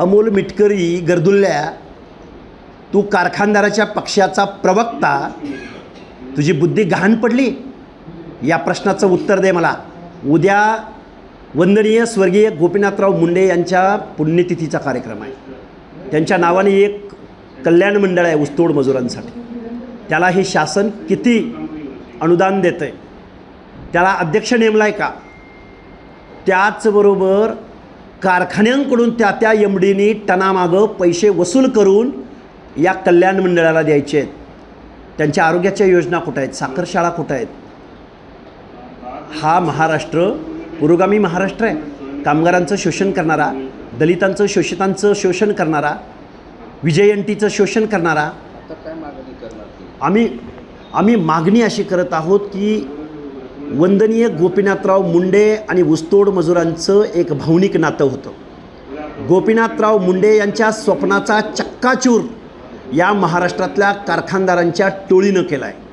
अमोल मिटकरी गर्दुल्ल्या तू कारखानदाराच्या पक्षाचा प्रवक्ता तुझी बुद्धी गहाण पडली? या प्रश्नाचं उत्तर दे मला. उद्या वंदनीय स्वर्गीय गोपीनाथराव मुंडे यांच्या पुण्यतिथीचा कार्यक्रम आहे. त्यांच्या नावाने एक कल्याण मंडळ आहे ऊसतोड मजुरांसाठी. त्याला हे शासन किती अनुदान देतं आहे त्याला अध्यक्ष नेमला आहे का? त्याचबरोबर कारखान्यांकडून त्या त्या एम डीनी टनामागं पैसे वसूल करून या कल्याण मंडळाला द्यायचे आहेत. त्यांच्या आरोग्याच्या योजना कुठं आहेत? साखर शाळा कुठं आहेत? हा महाराष्ट्र पुरोगामी महाराष्ट्र आहे. कामगारांचं शोषण करणारा दलितांचं शोषितांचं शोषण करणारा विजयंतीचं शोषण करणारा आम्ही आम्ही मागणी अशी करत आहोत की वंदनीय गोपीनाथराव मुंडे आणि ऊसतोड मजुरांचं एक भावनिक नातं होतं. गोपीनाथराव मुंडे यांच्या स्वप्नाचा चक्काचूर या महाराष्ट्रातल्या कारखानदारांच्या टोळीनं केला आहे